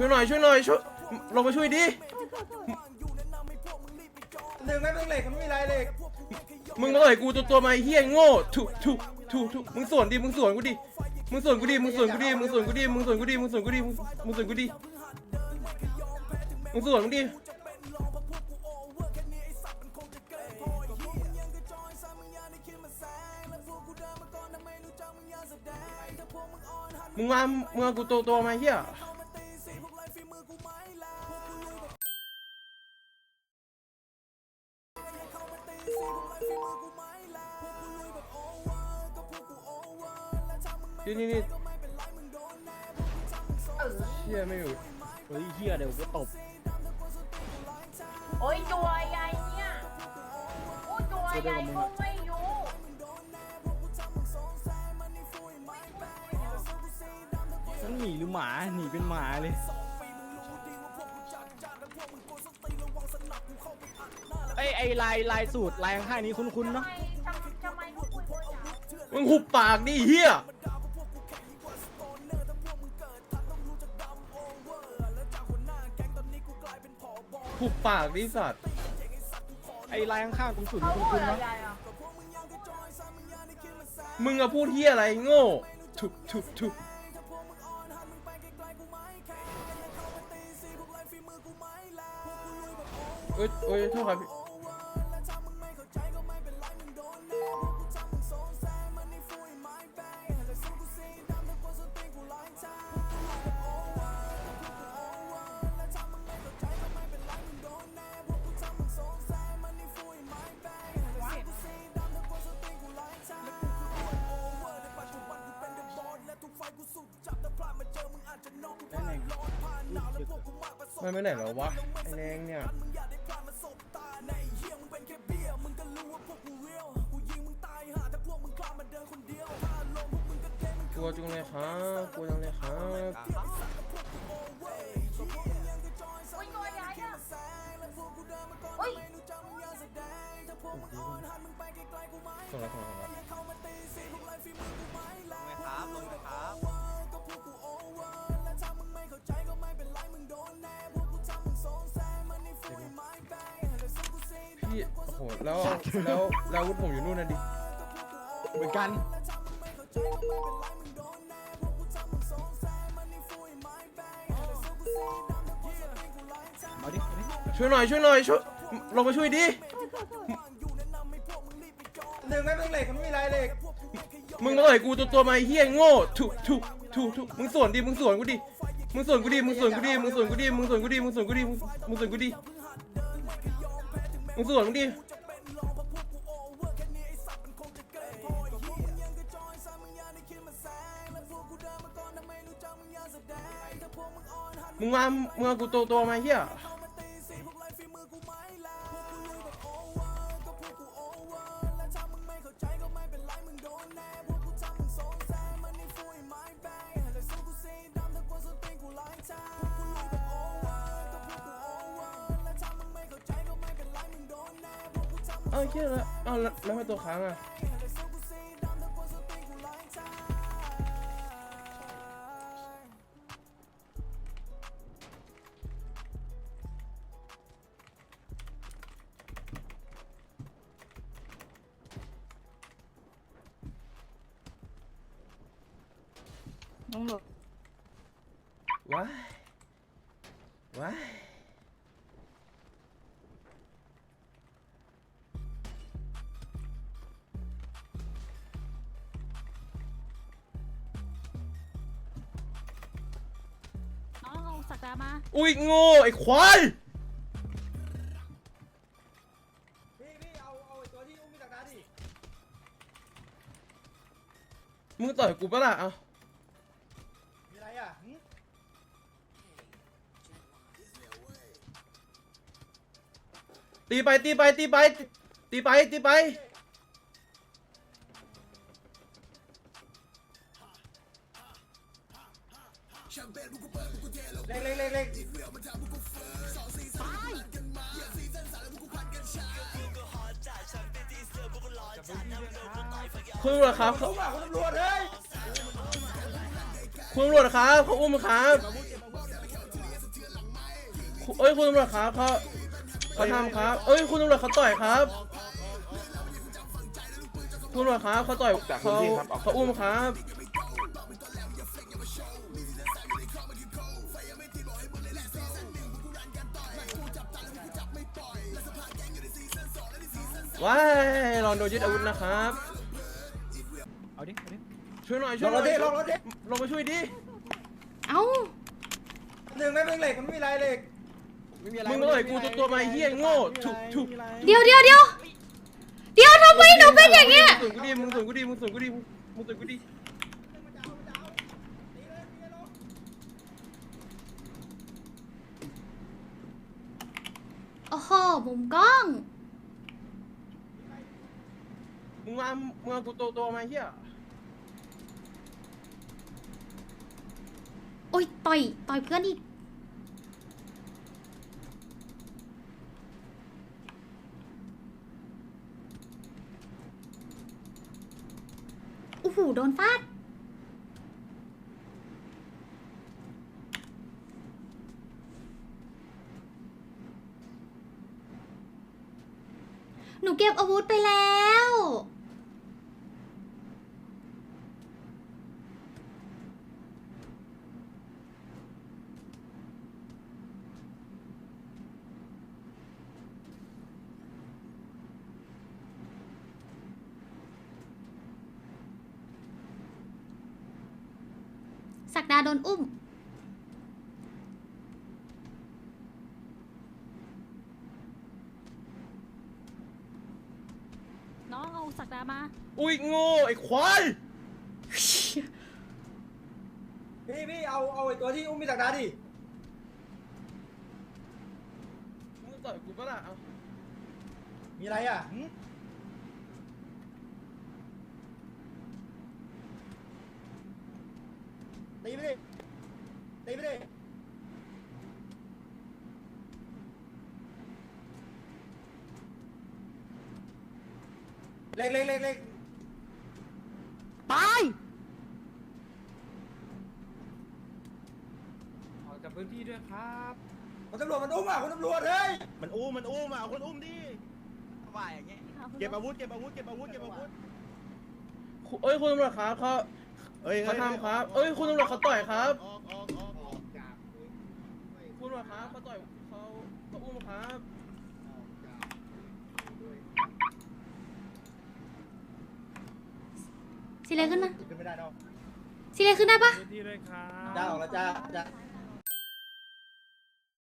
ช่วยหน่อยช่วยหน่อยช่วยลงมาช่วยดิหนึ่งแม่งเหล็กมันไม่มีลายเหล็กมึงมาต่อยกูตัวตัวมาไอ้เฮียโง่ถูกถูกถูกถูกมึงสวนดิมึงสวนกูดิมึงสวนกูดิมึงสวนกูดิมึงสวนกูดิมึงสวนกูดิมึงสวนกูดิมึงมึงสวนกูดิมึงสวนกูดิมึงมามึงเอากูตัวตัวมาเฮีย นี่นี่นี่เชี่ยไม่อยู่เฮ้ยเฮียเดี๋ยวกูตบโอ้ยจัวใหญ่เนี่ยโอ้ยจัวใหญ่ก็ไม่อยู่นั่นหนีหรือหมาหนีเป็นหมาเลยไอ้ยไอ้ลายลายสูตรลายข้างๆนี้คุ้นๆทำเนาะไมทำทำไมต้องคุยโคตรหยาบมึงหุบปากดิเฮีย หุบปากดิสัตว์ไอ้ลายข้างๆตรงสูตรเขานี้พูดคุ้นๆอะเนาะไรอะมึงอะพูดเฮียอะไรโง่ถูกถูกถูกเอ้ยเอ้ยโทษครับพี่ มันไปไหนแล้ววะไอ้แดงเนี่ยกลัวจังเลยครับกลัวจังเลยครับโอ้ยจัวใหญ่อะโอ้ยส่งแล้วส่งแล้ว พี่ โอ้โห แล้ว แล้ว แล้วอาวุธผมอยู่นู่นน่ะดิ เหมือนกัน เอาดิเอาดิช่วยหน่อย ช่วยหน่อย ช่วย ลงมาช่วยดิ หนึ่งแม่งเหล็กมันไม่มีลายเหล็กมึงมาต่อยกูตัวตัวมาไอ้เฮียโง่ถูกถูกถูกถูกมึงสวนดิ มึงสวนกูดิ มึงสวนกูดิ มึงสวนกูดิ มึงสวนกูดิ มึงสวนกูดิ มึงสวนกูดิ มึงมึงสวนกูดิ มึงสวนมึงดิมึงมามึงเอากูตัวตัวมาเฮีย เอาเชี่ยแล้วเอาแล้วแล้วให้ตัวค้างอะว้ายว้ายาสักดามาอุ้ยโง่ไอ้ควายพี่พี่เอาเอาไอ้ตัวที่อุ้มมีตะกร้าดิมึงต่อยกูปะล่ะเอามีอะไรอะหึตีไปตีไปตีไปตีไปตีไป คุณตำรวจครับผมอะคุณตำรวจเฮ้ยคุณตำรวจครับเขาอุ้มครับเอ้ยคุณตำรวจครับเขาเขาทำครับเอ้ยคุณตำรวจเขาต่อยครับ คุณตำรวจครับเขาต่อยเขาเขาอุ้มครับว้ายลองโดนยึดอาวุธนะครับเอาดิเอาดิ ช่วยหน่อยลช่วยงหรน่อยถดิลงรถดิลงมาช่วยดิเอ้าหนึ่งไม่เป็นเหล็กมันไม่มีไรเหล็กไม่มีอะไรมึงมาต่อยกูตัวตัวมาไอ้เหี้ยโง่ถูกถูกเดี๋ยวเดี๋ยวเดี๋ยวเดี๋ยวทำไมหนูเป็นอย่างเงี้ยมึงส่วนกูดิมึงส่วนกูดิมึงส่วนกูดิมึงส่วนกูดิโอ้โหมุมกล้องมึงมามึงมากูตัวตัวมาไอ้เหี้ย อ้ยต่อยต่อยเพื่อนอีกโอ้โหโดนฟาดหนูเก็บอาวุธไปแล้ว สักดาโดนอุ้ม น้องเอาสักดามา อุ้ยโง่ไอ้ควายพี่พี่เอาเอาไอ้ตัวที่อุ้มมีสักดาดิมึงต่อยกูปะล่ะเอามีอะไรอะหึตีไปดิตีไปดิ เล็กเล็กเล็กเล็กตายออกจากพื้นที่ด้วยครับคุณตำรวจมันอุ้มอะคุณตำรวจเฮ้ยมันอุ้มมันอุ้มอะคนอุ้มดิว่าอย่างเงี้ยเก็บอาวุธเก็บอาวุธเก็บอาวุธเก็บอาวุธเอ้ยคุณตำรวจครับเขาเอ้ยเขาทำครับ เอ้ยคุณตำรวจเขาต่อยครับออกออกออกออกจากคุณตำรวจครับเขาต่อยเขาเขาอุ้มครับ สิเลขึ้นมา ขึ้นไม่ได้ดอกสิเลขึ้นได้ปะที่ด้วยครับจ้าออกแล้วจ้าจ้า